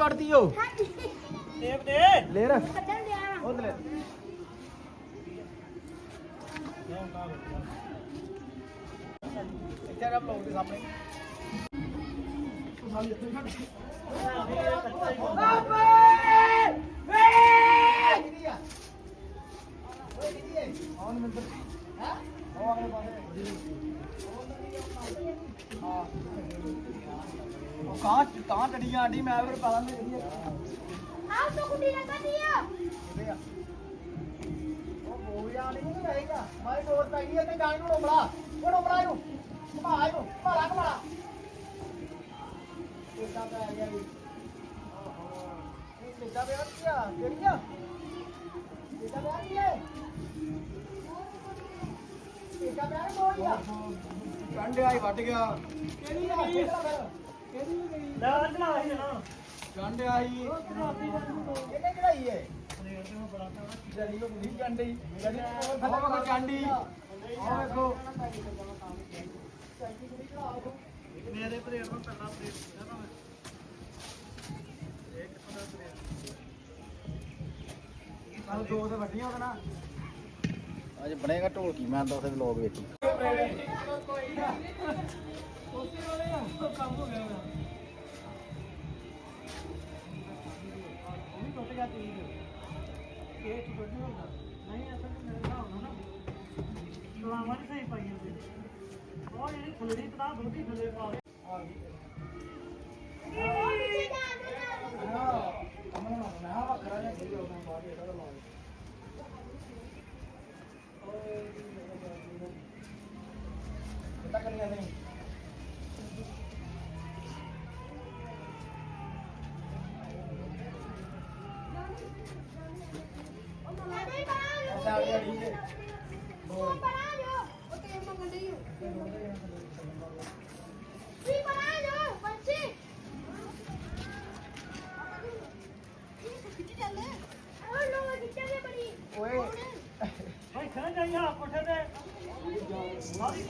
ਵੜਦੀ ਓ tape ਦੇ ਲੇਰ ਕੱਢਣ ਦਿਆ ਉਹ ਲੈ ਇੱਥੇ ਆ ਬਲੌਗ ਦੇ ਸਾਹਮਣੇ ਕਾਂ ਕਾਂ ਟੜੀਆਂ ਆਡੀ ਮੈਂ ਫਿਰ ਪਤਾ ਨਹੀਂ ਕਿਹਦੀ ਆਹ ਤੋਂ ਕੁੜੀ ਨਾ ਕੱਢੀਆ ਆ। ਉਹ ਬੋਲਿਆ ਨਹੀਂ ਕਿ ਰਹੇਗਾ ਮਾਰੇ ਡੋਰ ਪੈ ਗਈ ਤੇ ਗਾਂ ਨੂੰ ਡੋਬਲਾ ਉਹ ਡੋਬਲਾ ਇਹਨੂੰ। ਘੁਮਾ ਇਹਨੂੰ। ਘੁਮਾ ਘੁਮਾ ਕਿੱਦਾਂ ਪੈ ਗਿਆ ਇਹ? ਕਿੱਦਾਂ ਪਿਆ ਕੀ ਆ? ਕਿਹੜੀ ਆ? ਕਿੱਦਾਂ ਪਿਆ ਕੀ ਹੈ ਕਿੱਦਾਂ ਪਿਆ ਕੋਈ ਆ? ਗੰਡਿਆ ਹੀ ਵੱਟ ਗਿਆ। ਕਿਹੜੀ ਆ ਕਿਹੜੀ ਗਈ ਲੈ ਚਲਾ ਹੀ ਨਾ ਗੰਡਿਆ ਹੀ ਇਹਨੇ ਕਿਹੜਾਈ ਹੈ ਜਰੀ ਉਹ ਨਹੀਂ ਗੰਡੀ ਜਰੀ ਉਹ ਕੋਈ ਗੰਡੀ ਉਹ ਵੇਖੋ ਮੇਰੇ ਪਲੇਟ ਨੂੰ ਪਹਿਲਾਂ ਪਲੇਟ ਦਿੱਤਾ ਨਾ ਆਹ ਦੋ ਤੇ ਵੱਡੀਆਂ ਉਹਦੇ ਨਾਲ। ਅੱਜ ਬਣੇਗਾ ਢੋਲਕੀ, ਮੈਂ ਤਾਂ ਉਸੇ ਵਲੌਗ ਵੇਖੀ। ਉਹ ਵੀ ਟੁੱਟ ਗਿਆ ਤੀਰ ਇਹ ਟੁੱਟ ਨਹੀਂ ਓਏ। ਖੜਾ ਜਾਈ ਆ ਕੋਠੇ ਤੇ ਸਾਰੀ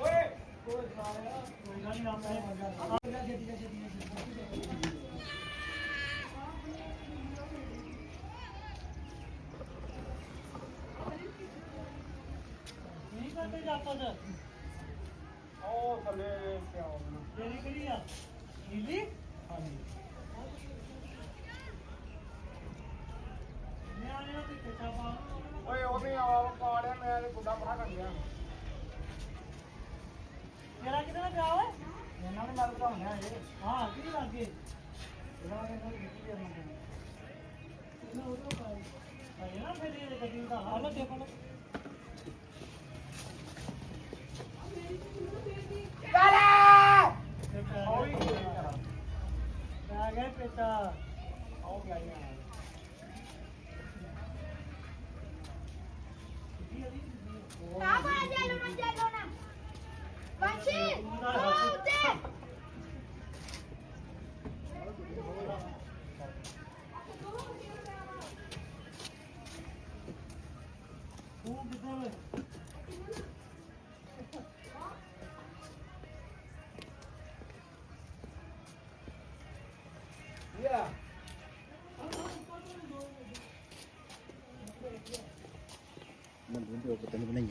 ਓਏ ਕੋਈ ਗੱਲ ਨਹੀਂ ਆਪਣੇ ਨਹੀਂ ਕਰਦੇ ਜਾਪਾ ਚ ਉਹ ਥੱਲੇ ਪਿਆ ਤੇਰੀ ਕਿਹੜੀ ਆ ਨੀਲੀ ਹਾਂਜੀ। ਮੈਂ ਆ ਜਿਹੜਾ ਤੇ ਪਾ ਓਏ ਉਹ ਵੀ ਆ ਪਾੜਿਆ ਮੈਂ ਤੇ ਗੁੱਡਾ ਪੜਾ ਕਰ ਗਿਆ ਕਿਹਦੇ ਨਾਲ ਪਿਆ ਓਏ ਇਹਨਾਂ ਨੇ ਮਾਰ ਬਣਾਉਣਾ ਇਹ ਹਾਂ ਕਿਹਦੀ ਲੱਗੇ ਇਹਨਾਂ ਨੇ ਕੋਈ ਕੀਤੀ ਕਰਨਾ ਨਾ। ਉਹ ਤੋਂ ਪਾਈ ਭਾਈ ਨਾ ਫਿਰ ਇਹ ਗੱਡੀ ਦਾ ਹਾਲ। ਦੇਖੋ ਨਾ ਉਹ ਵੀ ਆ ਗਏ ਪਿਤਾ ਆਉ ਗਿਆ ਯਾਰ ਆ ਬਣਾ ਜਾ ਲੋ ਜਾ ਲੋ ਨਾ। ਬੱਚੀ ਉਹ ਉੱਤੇ। ਮੈਂ ਵੀਡੀਓ ਪਤਾ ਨਹੀਂ ਬਣਾਈ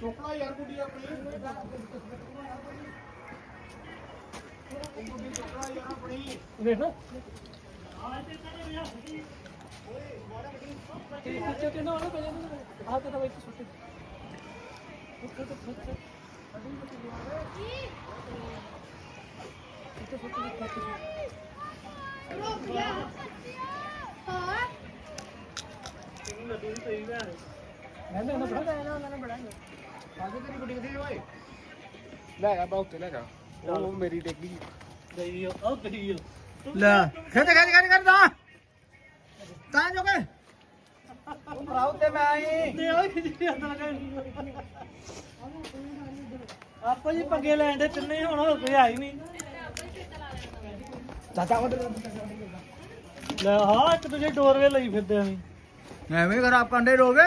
ਚੋਕਲਾ ਯਾਰ ਗੁੱਡੀ ਆਪਣੀ ਗੁੱਡੀ ਚੋਕਲਾ ਯਾਰ ਆਪਣੀ ਵੇਖ ਆ ਤੇ ਤੇਰੇ ਵਿਆਹ ਸੀ ਤੇ ਪਿੱਛੇ ਤੇ ਨਾ ਉਹਨੇ ਪਹਿਲੇ ਆ ਤੇ ਤਾਂ ਵਿੱਚ ਸੁੱਟ ਉੱਥੇ ਤੇ ਖੱਚ ਇੱਥੇ ਸੁੱਟ ਦੇ ਖੱਚ ਰੁਕ ਗਿਆ ਹਾਂ ਲੈ ਆ ਬਾਉ ਲੈ ਜਾ ਉਹ ਮੇਰੀ ਡੇਗੀ ਲੈ ਖਿੱਚ ਖਿੱਚ ਖਿੱਚ ਕਰਦਾ ਤਾਂ ਜੋ ਕੇ ਉਹ ਭਰਾਉ ਤੇ ਮੈਂ ਆਈ। ਆਪਾਂ ਜੀ ਪੰਗੇ ਲੈਣ ਦੇ ਤਿੰਨੇ ਹੁਣ, ਹੋਰ ਕੋਈ ਆਈ ਨਹੀਂ। ਚਾਚਾ ਉਹ ਲੈ ਹਾਂ ਇੱਕ ਦੂਜੇ ਡੋਰਵੇ ਲਈ ਫਿਰਦੇ ਆਂ ਐਵੇਂ ਖਰਾਬ ਕੰਡੇ ਰੋਗੇ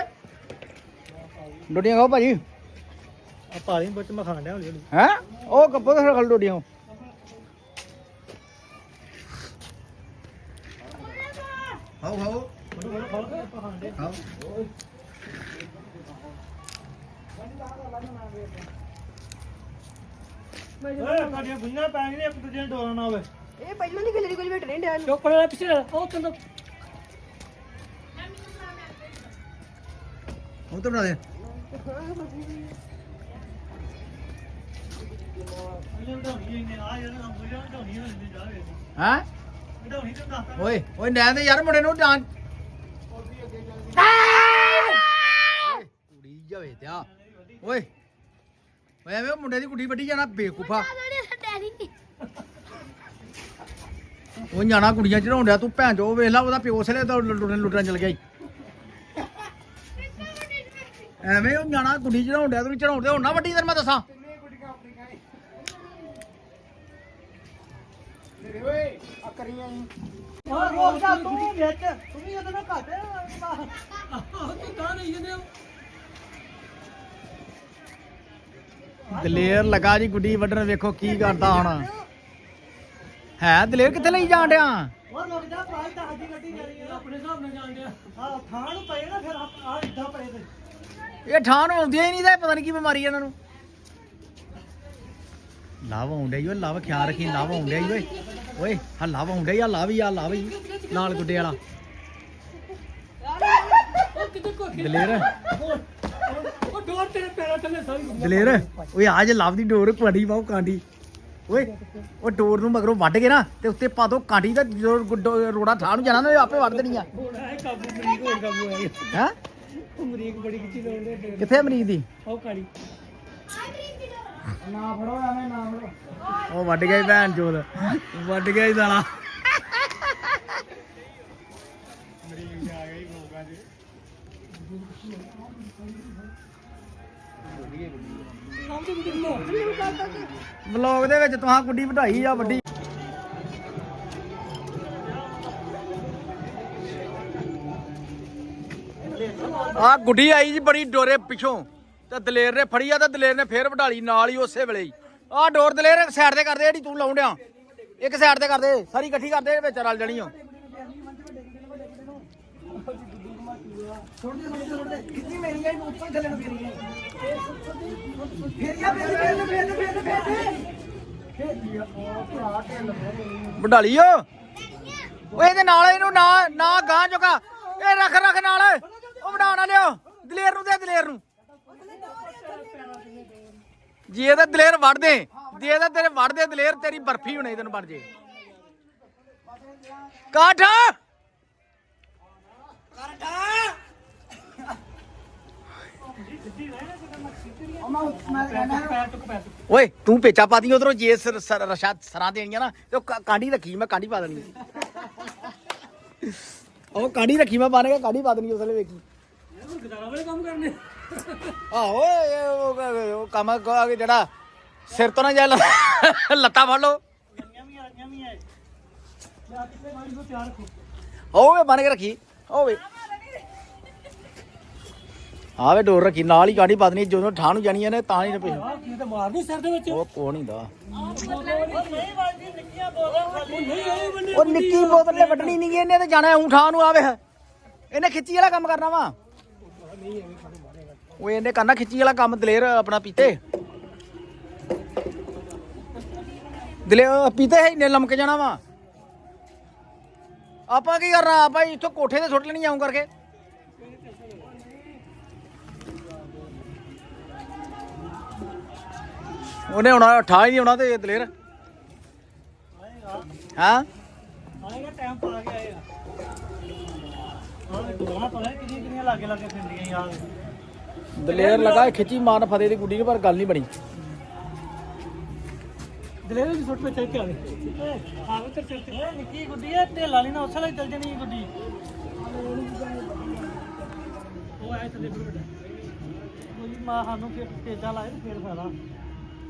ਡੋਡੀਆਂ ਖਾਓ ਭਾਜੀ। ਆ ਪਾਣੀ ਵਿੱਚ ਮੈਂ ਖਾਣ ਡਿਆ ਹੌਲੀ ਹੌਲੀ। ਹੈ? ਉਹ ਕੱਪੋ ਦੇ ਖਲ ਡੋਡੀਆਂ ਖਾਣ ਡਿਆ ਖਾਓ। ਓਏ ਸਾਡੀਆਂ ਗੁੰਨਾਂ ਪੈ ਗਈਆਂ ਇੱਕ ਦੂਜੇ ਨੂੰ ਡੋਲਣਾ ਹੋਵੇ। ਇਹ ਪਹਿਲਾਂ ਨਹੀਂ ਪਿੱਛੇ ਉਹ ਤੰਦ ਤਾਂ ਬਣਾ ਦੇ। ਹੈ? ਓਏ ਓਏ ਨੈਣ ਦੇ ਯਾਰ ਮੁੰਡੇ ਨੂੰ ਡਾਂਟ। ਕੁੜੀ ਜਾਵੇ ਤਿਆ ਓਏ ਓਏ ਐਵੇਂ ਉਹ ਮੁੰਡੇ ਦੀ ਕੁੜੀ ਵੱਢੀ ਜਾਣਾ ਬੇਕੂਫਾ। ਉਹ ਜਾਣਾ ਕੁੜੀਆਂ ਚੜਾਉਣ ਡਿਆ ਤੂੰ ਭੈਣ ਚੋ ਵੇਖ ਲਾ ਉਹਦਾ ਪਿਓ ਸਲੇ ਤਾਂ ਲੁੱਟਣ ਲੁੱਟਣ ਚਲ ਗਿਆ ਈ। ਐਵੇਂ ਉਹ ਜਾਣਾ ਕੁੜੀ ਚੜਾਉਣ ਡਿਆ ਤੂੰ ਚੜਾਉਣ ਦੇ ਹੁਣ ਨਾ ਵੱਡੀ ਤੈਨੂੰ ਮੈਂ ਦੱਸਾਂ। ਉਹ ਰੋਕ ਜਾ ਤੂੰ ਵਿੱਚ ਤੂੰ ਵੀ ਇਹਦੇ ਨਾਲ ਘੱਟ ਤੂੰ ਤਾਂ ਨਹੀਂ ਇਹਦੇ ਦਲੇਰ ਲਗਾ ਜੀ ਗੁੱਡੀ ਵੱਢਣ ਵੇਖੋ ਕੀ ਕਰਦਾ ਹੁਣ। ਹੈ ਦਲੇਰ ਕਿੱਥੇ ਲਈ ਜਾਣ ਡਿਆ? ਉਹ ਰੁਕ ਜਾ ਭਾਈ ਤਾਂ ਅੱਡੀ ਗੱਡੀ ਜਾਣੀ। ਹੈ ਆਪਣੇ ਹਿਸਾਬ ਨਾਲ ਜਾਣ ਡਿਆ। ਆ ਥਾਂ ਨੂੰ ਪਏ ਨਾ ਫਿਰ ਆ ਇੱਦਾਂ ਪਏ ਤੇ। ਇਹ ਠਾਣ ਆਉਂਦੀਆਂ ਹੀ ਨਹੀਂ ਤੇ ਪਤਾ ਨਹੀਂ ਕੀ ਬਿਮਾਰੀ ਇਹਨਾਂ ਨੂੰ। ਲਾਭ ਆਉਂਦਾ ਈ ਓਏ ਲਾਭ ਖਿਆਲ ਰੱਖੀ ਲਾਭ ਆਉਂਦਾ ਈ ਓਏ। ਓਏ ਹਾਂ ਲਾਭ ਆਉਂਦਾ ਈ ਆ ਹੀ ਆ ਹੀ ਨਾਲ ਗੁੱਡੇ ਵਾਲਾ। ਦਲੇਰ। ਉਹ ਡੋਰ ਤੇਰੇ ਪੈਰਾਂ ਥੱਲੇ ਸਾਰੀ। ਦਲੇਰ ਓਏ ਆ ਜੇ ਲਾਭ ਦੀ ਡੋਰ ਕੁਆੜੀ ਪਾਓ ਕਾਂਡੀ। ਓਏ ਉਹ ਡੋਰ ਨੂੰ ਮਗਰੋਂ ਵੱਢ ਕੇ ਨਾ ਤੇ ਉੱਤੇ ਪਾ ਦੋ ਜਦੋਂ ਗੁੱਡੋ- ਰੋੜਾ ਠਾਹ ਨੂੰ ਜਾਣਾ ਨਾ ਇਹ ਆਪੇ ਵੱਢ ਦੇਣੀ ਆ। ਹੈ ਕਾਬੂ ਮਰੀਕ ਹੋਰ ਕਾਬੂ ਆਈ ਹੈ? ਮਰੀਕ ਬੜੀ ਕਿੱਚੀ ਲਾਉਂਦੇ ਤੇ ਕਿੱਥੇ ਮਰੀਜ਼ ਦੀ? ਉਹ ਕਾਲੀ। ਨਾ ਫੜੋ ਐਵੇਂ ਨਾ ਫੜੋ। ਉਹ ਵੱਢ ਗਿਆ ਈ ਭੈਣ ਚੋਦ। ਵੱਢ ਗਿਆ ਈ ਸਾਲਾ। ਵਲੌਗ ਦੇ ਵਿੱਚ ਤੁਹਾਂ ਗੁੱਡੀ ਵਧਾਈ ਆ, ਵੱਡੀ। ਆ ਗੁੱਡੀ ਆਈ ਜੀ ਬੜੀ ਡੋਰੇ ਪਿਛੋਂ। ਤੇ ਦਲੇਰ ਨੇ ਫੜੀ ਆ ਤੇ ਦਲੇਰ ਨੇ ਫੇਰ ਵਢਾਲੀ ਨਾਲ ਹੀ ਉਸੇ ਵੇਲੇ ਹੀ। ਆ ਡੋਰ ਦਲੇਰ ਸਾਈਡ ਤੇ ਕਰਦੇ ਜਿਹੜੀ ਤੂੰ ਲਾਉਣ ਡਿਆ। ਇੱਕ ਸਾਈਡ ਤੇ ਕਰਦੇ ਸਾਰੀ ਇਕੱਠੀ ਕਰਦੇ ਵਿੱਚ ਰਲ ਜਣੀ ਓ ਵਢਾਲੀ ਓ। ਓਏ, ਇਹਦੇ ਨਾਲ ਇਹਨੂੰ ਨਾ ਨਾ ਗਾਂ ਚੁਕਾ। ਇਹ ਰੱਖ ਰੱਖ ਨਾਲ। ਉਹ ਵਢਾਉਣਾ ਲਿਓ ਦਲੇਰ ਨੂੰ ਦੇ, ਦਲੇਰ ਨੂੰ। ਜੇ ਇਹਦਾ ਦਲੇਰ ਵੜ ਦੇ, ਜੇ ਇਹਦਾ ਤੇਰੇ ਵੜ ਦੇ ਦਲੇਰ, ਤੇਰੀ ਬਰਫੀ ਹੋਣੀ ਤੈਨੂੰ ਬਣ ਜੇ। ਕਾਠ! ਓਏ ਤੂੰ ਪੇਚਾ ਪਾਦੀ ਉਧਰੋਂ ਜੇ ਸਰ- ਸਰ- ਦੇਣੀਆਂ ਨਾ ਤੇ ਉਹ ਕਾ- ਕਾਂਡੀ ਰੱਖੀ ਮੈਂ ਕਾਂਡੀ ਪਾ ਦੇਣੀ ਉਹ ਕਾਂਡੀ ਰੱਖੀ ਮੈਂ ਪਾਣੇਗਾ ਕਾਂਡੀ ਪਾ ਦੇਣੀ ਉਸਲੇ ਵੇਖੀ। ਆਹੋ ਇਹ ਉਹ ਉਹ ਕੰਮ ਕ- ਜਿਹੜਾ ਸਿਰ ਤੋਂ ਨਾ ਜਾ ਲੱਤਾਂ ਫੜ ਰੱਖੋ। ਹੋਵੇ ਬਣ ਕੇ ਰੱਖੀ ਹੋਵੇ। ਆਵੇ ਡੋਰ ਰੱਖੀ ਨਾਲ ਹੀ ਕਾਂਡੀ ਪਾ ਦੇਣੀ ਜਦੋਂ ਠਾਹ ਨੂੰ ਜਾਣੀਆਂ ਨੇ ਤਾਂ ਹੀ ਰੁਪਏ ਆ ਕੀ ਤੇ ਮਾਰਨੀ ਸਿਰ ਦੇ ਵਿੱਚ। ਉਹ ਕੋਣ ਹੁੰਦਾ ਉਹ ਨਿੱਕੀ ਬੋਤਲ ਨੇ ਵੱਢਣੀ ਨਹੀਂ ਇਹਨੇ ਤੇ ਜਾਣਾ ਊਂ ਠਾਹ ਨੂੰ ਆਵੇ ਇਹਨੇ ਖਿੱਚੀ ਵਾਲਾ ਕੰਮ ਕਰਨਾ ਵਾ। ਉਹ ਇਹਨੇ ਕਰਨਾ ਖਿੱਚੀ ਵਾਲਾ ਕੰਮ ਦਲੇਰ ਆਪਣਾ ਪੀਤੇ। ਦਲੇ ਉਹ ਪੀਤੇ ਹੈ ਨੇ ਲਮਕ ਜਾਣਾ ਵਾ। ਆਪਾਂ ਕੀ ਕਰਨਾ? ਆਪਾਂ ਇੱਥੋਂ ਕੋਠੇ ਤੇ ਸੁੱਟ ਲੈਣੀ ਆਉਂ ਕਰਕੇ। ਉਹਨੇ ਹੁਣ ਠਾ ਹੀ ਨਹੀਂ ਆਉਣਾ ਤੇ ਦਲੇਰ। ਹਾਂ? ਆਏਗਾ ਟਾਈਮ ਪਾ ਕੇ ਆਏਗਾ। ਦਲੇਰ ਲਗਾ ਖਿੱਚੀ ਮਾਰਨ ਫਤਿਹ ਦੀ ਗੁੱਡੀ ਪਰ ਗੱਲ ਨਹੀਂ ਬਣੀ। ਦਲੇਰ ਦੀ ਸੁੱਟ ਵਿੱਚ ਚੱਕ ਕੇ ਆਵੇ ਆਵੇ ਤੇ ਚੱਕ ਇਹ ਨਿੱਕੀ ਗੁੱਡੀ ਹੈ ਢੇਲਾ ਨਹੀਂ ਨਾ ਉਸੇ ਲਈ ਚੱਲ ਜਣੀ ਗੁੱਡੀ। ਉਹ ਆਇਆ ਥੱਲੇ ਬੁੜ ਕੋਈ ਮਾਂ ਸਾਨੂੰ ਫਿਰ ਤੇਜਾ ਲਾਏ ਤੇ ਫਿਰ ਫਾਇਦਾ।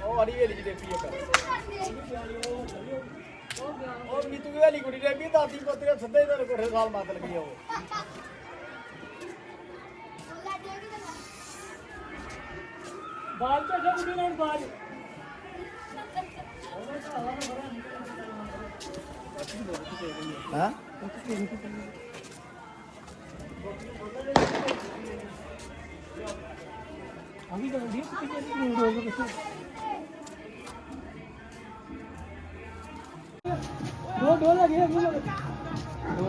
ਉਹ ਅੜੀ ਵੇਲੀ ਦੇ ਪੀਏ ਕਰ ਉਹ ਨੀਤੂ ਦੀ ਵਾਲੀ ਕੁੜੀ ਦੇ ਦਾਦੀ ਪੋਤੇ ਸਿੱਧੇ ਦਰ ਕੋਠੇ ਸਾਲ ਮਤ ਲੱਗੀ ਆ ਉਹ। ਬਾਲ ਤੇ ਗੁੱਡੀ ਨਾਲ ਬਾਲ। ਹਾਂ ਅਭੀ ਤਾਂ ਵਧੀਆ ਕਿਤੇ ਨਹੀਂ ਰੋਗ ਕਿਸੇ ਦੋ ਦੋ ਲੱਗੇ ਅਭੀ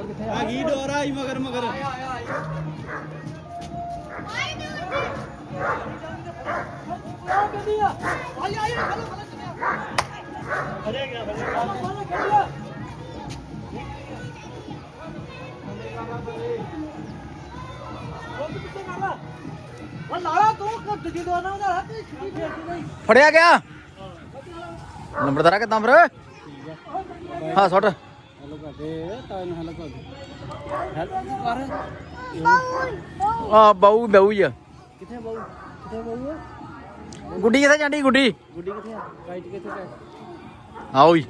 ਕਿੱਥੇ ਆ ਗਈ ਡੋਰ ਆਈ ਮਗਰ ਮਗਰ ਆ ਗਿਆ ਫੜਿਆ ਫੜਿਆ ਗਿਆ? ਨੰਬਰਦਾਰਾ ਕਿਦਾਂ ਫਿਰ ਹਾਂ ਸੁੱਟ। ਆ ਬਾਊ ਬਾਊ ਹੀ ਆ। ਕਿੱਥੇ ਬਾਊ ਕਿੱਥੇ ਆ? ਗੁੱਡੀ ਕਿੱਥੇ ਜਾਂਦੀ ਗੁੱਡੀ? ਗੁੱਡੀ ਕਿੱਥੇ ਆ? ਰਾਈਟ ਕਿੱਥੇ ਆਓ ਹੀ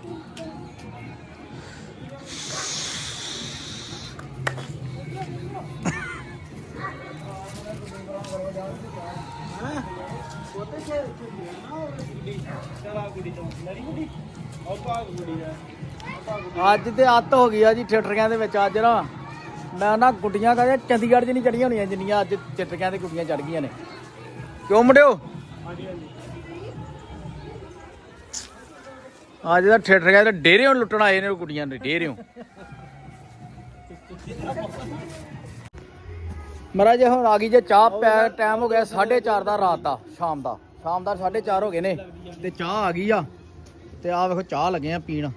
ਅੱਜ ਤੇ ਅੱਤ ਹੋ ਗਈ ਆ ਜੀ ਥੀਏਟਰਾਂ ਦੇ ਵਿੱਚ ਅੱਜ ਨਾ। ਮੈਂ ਨਾ ਗੁੱਡੀਆਂ ਕਹਿੰਦੇ ਚੰਡੀਗੜ੍ਹ 'ਚ ਨਹੀਂ ਚੜੀਆਂ ਹੋਣੀਆਂ ਜਿੰਨੀਆਂ ਅੱਜ ਥੀਏਟਰਾਂ ਤੇ ਗੁੱਡੀਆਂ ਚੜ ਗਈਆਂ ਨੇ। ਕਿਉਂ ਮੁੰਡਿਓ? ਅੱਜ ਦਾ ਥੀਏਟਰ ਤੇ ਡੇਰਿਓਂ ਲੁੱਟਣ ਆਏ ਨੇ ਗੁੱਡੀਆਂ ਦੇ, ਡੇਰਿਓਂ। ਮਹਾਰਾਜ ਹੁਣ ਆ ਗਈ ਜੇ ਚਾਹ ਪੈ ਟਾਈਮ ਹੋ ਗਿਆ 4:30 ਦਾ ਰਾਤ ਦਾ ਸ਼ਾਮ ਦਾ। ਸ਼ਾਮ ਦਾ 4:30 ਹੋ ਗਏ ਨੇ। ਤੇ ਚਾਹ ਆ ਗਈ ਆ। ਤੇ ਆ ਵੇਖੋ ਚਾਹ ਲੱਗੇ ਆ ਪੀਣ।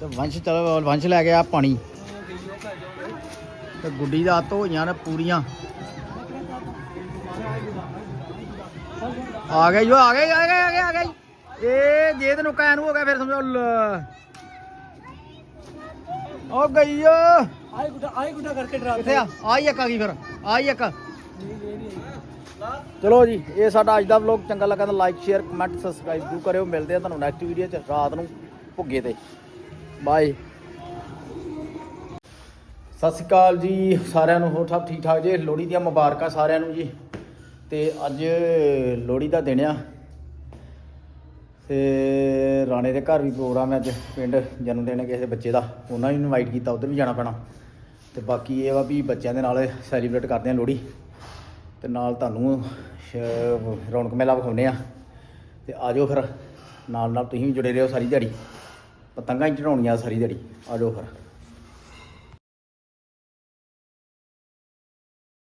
ਤੇ ਵੰਸ਼ ਚਲੋ ਵੰਸ਼ ਲੈ ਗਿਆ ਪਾਣੀ। ਤੇ ਗੁੱਡੀ ਦਾ ਹੱਥ ਹੋਈਆਂ ਨੇ ਪੂਰੀਆਂ। ਆ ਗਏ ਜੋ ਆ ਗਏ ਆ ਗਏ ਆ ਗਏ ਆ ਗਏ। ਇਹ ਜੇ ਤੈਨੂੰ ਕੈਨ ਹੋ ਗਿਆ ਫਿਰ ਸਮਝੋ ਉਹ ਗਈ ਓ। ਆਈ ਗੁੱਡਾ ਆਈ ਗੁੱਡਾ ਕਰਕੇ ਡਰਾ ਕਿੱਥੇ ਆ? ਆ ਹੀ ਇੱਕ ਆ ਗਈ ਫਿਰ। ਆ ਹੀ ਇੱਕ। ਚਲੋ ਜੀ ਇਹ ਸਾਡਾ ਅੱਜ ਦਾ ਵਲੌਗ ਚੰਗਾ ਲੱਗਾ ਤਾਂ ਲਾਈਕ ਸ਼ੇਅਰ ਕਮੈਂਟ ਸਬਸਕ੍ਰਾਈਬ ਜ਼ਰੂਰ ਕਰਿਓ। ਮਿਲਦੇ ਆ ਤੁਹਾਨੂੰ ਨੈਕਸਟ ਵੀਡੀਓ 'ਚ ਰਾਤ ਨੂੰ ਭੁੱਗੇ ਤੇ। ਬਾਏ ਸਤਿ ਸ਼੍ਰੀ ਅਕਾਲ ਜੀ ਸਾਰਿਆਂ ਨੂੰ ਹੋਰ ਸਭ ਠੀਕ ਠਾਕ ਜੀ? ਲੋਹੜੀ ਦੀਆਂ ਮੁਬਾਰਕਾਂ ਸਾਰਿਆਂ ਨੂੰ ਜੀ। ਤੇ ਅੱਜ ਲੋਹੜੀ ਦਾ ਦਿਨ ਆ। ਤੇ ਰਾਣੇ ਦੇ ਘਰ ਵੀ ਪ੍ਰੋਗਰਾਮ ਹੈ ਅੱਜ। ਪਿੰਡ ਜਨਮ ਦਿਨ ਕਿਸੇ ਬੱਚੇ ਦਾ। ਉਹਨਾਂ ਨੂੰ ਇਨਵਾਈਟ ਕੀਤਾ ਉਧਰ ਵੀ ਜਾਣਾ ਪੈਣਾ। ਤੇ ਬਾਕੀ ਇਹ ਵਾ ਵੀ ਬੱਚਿਆਂ ਦੇ ਨਾਲ ਸੈਲੀਬ੍ਰੇਟ ਕਰਦੇ ਆ ਲੋਹੜੀ। ਤੇ ਨਾਲ ਤੁਹਾਨੂੰ ਸ਼- ਰੌਣਕ ਮੇਲਾ ਵਿਖਾਉਂਦੇ ਆ। ਤੇ ਆਜੋ ਫਿਰ ਨਾਲ ਨਾਲ ਤੁਸੀਂ ਵੀ ਜੁੜੇ ਰਹੋ ਸਾਰੀ ਦਿਹਾੜੀ। ਪਤੰਗਾਂ ਹੀ ਚੜਾਉਣੀਆਂ ਸਾਰੀ ਦਿਹਾੜੀ। ਆਜੋ ਫਿਰ।